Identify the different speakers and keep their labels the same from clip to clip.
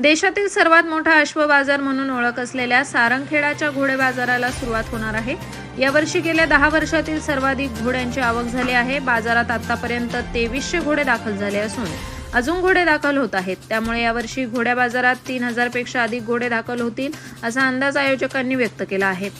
Speaker 1: देशातील सर्वात मोठा अश्व बाजार म्हणून ओळख असलेल्या सारंगखेडाच्या घोडे बाजाराला सुरुवात होणार आहे. यावर्षी गेल्या दहा वर्षातील सर्वाधिक घोड्यांची आवक झाली आहे. बाजारात आतापर्यंत तेवीसशे घोडे दाखल झाले असून अजून घोडे दाखल होत आहेत. त्यामुळे यावर्षी घोड्या बाजारात तीन हजारपेक्षा अधिक घोडे दाखल होतील असा अंदाज आयोजकांनी व्यक्त केला आहे.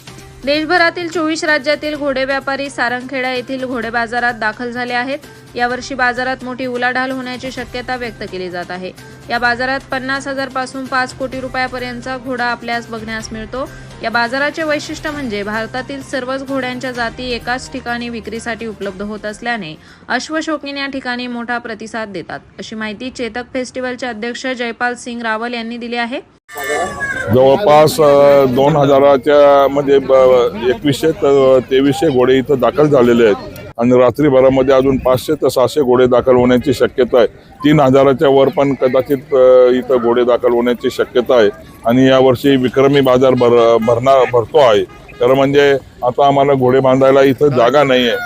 Speaker 1: देशभरातील चोवीस राज्यातील घोडे व्यापारी सारंगखेडा येथील घोडे बाजारात दाखल झाले आहेत. यावर्षी बाजारात मोठी उलाढाल होण्याची शक्यता व्यक्त केली जात आहे. या बाजारात पन्नास हजारपासून पाच कोटी रुपयापर्यंतचा घोडा आपल्यास बघण्यास मिळतो. या बाजाराचे वैशिष्ट्य म्हणजे भारतातील सर्वच घोड्यांच्या जाती एकाच ठिकाणी विक्रीसाठी उपलब्ध होत असल्याने अश्वशोकीन या ठिकाणी मोठा प्रतिसाद देतात. अशी माहिती चेतक फेस्टिवलचे अध्यक्ष जयपाल सिंग रावल यांनी दिली आहे.
Speaker 2: जवळपास दोन हजाराच्या म्हणजे ब- एकवीसशे तर तेवीसशे घोडे इथं दाखल झालेले आहेत. आणि रात्रीभरामध्ये अजून पाचशे ते सहाशे घोडे दाखल होण्याची शक्यता आहे. तीन हजाराच्या वर पण कदाचित इथं घोडे दाखल होण्याची शक्यता आहे. आणि यावर्षी विक्रमी बाजार भर भरणार भरतो आहे. तर म्हणजे आता आम्हाला घोडे बांधायला इथं जागा नाही आहे.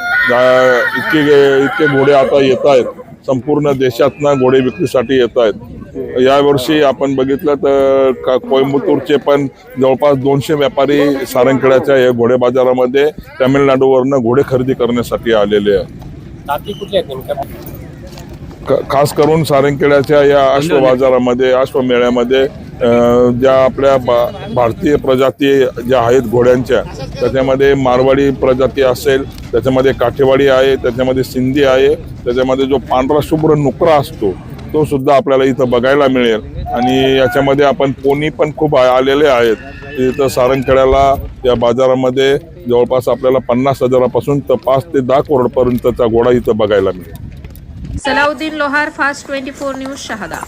Speaker 2: इतके इतके घोडे आता येत आहेत. संपूर्ण देशातनं घोडे विक्रीसाठी येत आहेत. यावर्षी आपण बघितलं तर कोइंबतूरचे पण जवळपास दोनशे व्यापारी सारंगखेड्याच्या या घोडे बाजारामध्ये तामिळनाडूवरनं घोडे खरेदी करण्यासाठी आलेले ख- खास करून सारंगखेड्याच्या या अश्व बाजारामध्ये अश्व मेळ्यामध्ये ज्या आपल्या भारतीय प्रजाती ज्या आहेत घोड्यांच्या त्याच्यामध्ये मारवाडी प्रजाती असेल त्याच्यामध्ये काठेवाडी आहे त्याच्यामध्ये सिंधी आहे त्याच्यामध्ये जो पांढरा शुभ्र नुकरा असतो तो सुद्धा आपल्याला इथं बघायला मिळेल. आणि याच्यामध्ये आपण कोणी पण खूप आलेले आहेत. इथं सारंगखेड्याला या बाजारामध्ये जवळपास आपल्याला पन्नास हजारापासून तर पाच ते दहा करोडपर्यंतचा घोडा इथं बघायला मिळेल.
Speaker 1: Salauddin Lohar fast twenty four news Shahada.